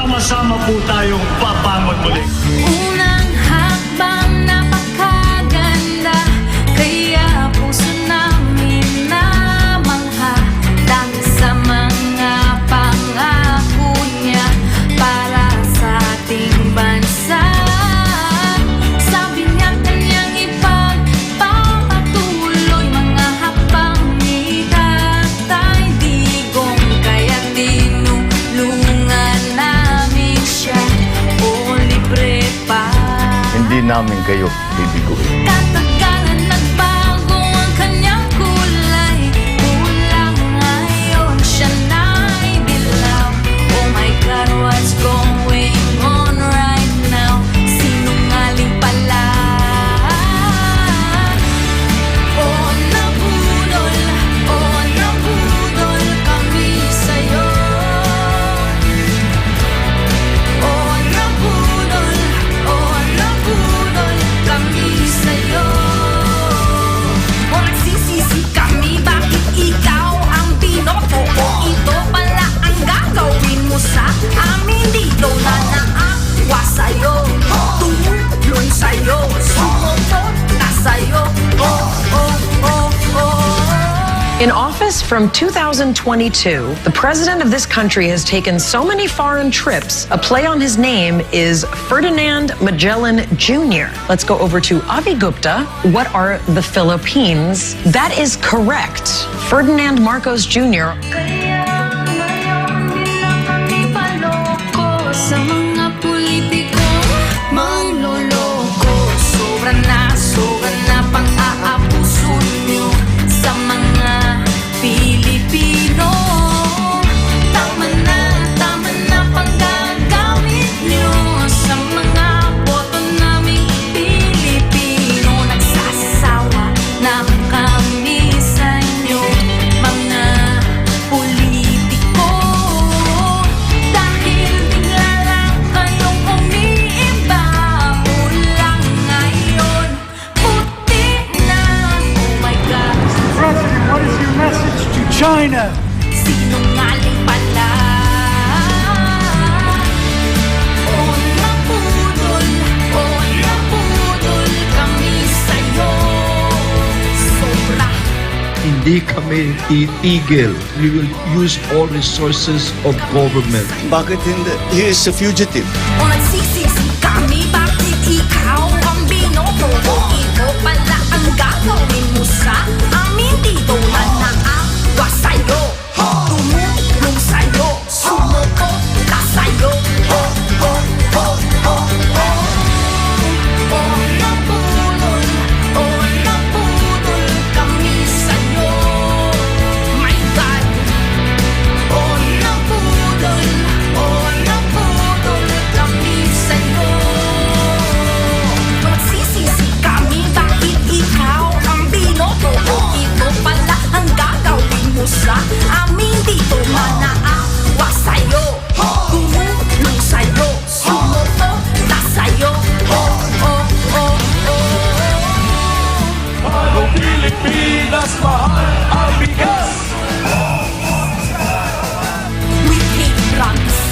Sama-sama po tayong papangot muli. namin kayo bibiguin. From 2022, the president of this country has taken so many foreign trips, a play on his name is Ferdinand Magellan Jr. Let's go over to Avi Gupta. What are the Philippines? That is correct. Ferdinand Marcos Jr. Hindi kami titigil. We will use all resources of government. Bakit hindi? He is a fugitive. On CCC kami, bakit ikaw ang binoto mo? Ikaw pala ang gagawin mo sa amin dito lang.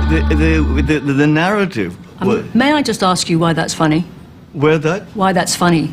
the, the, the, the narrative. Um, may I just ask you why that's funny? Where that? Why that's funny.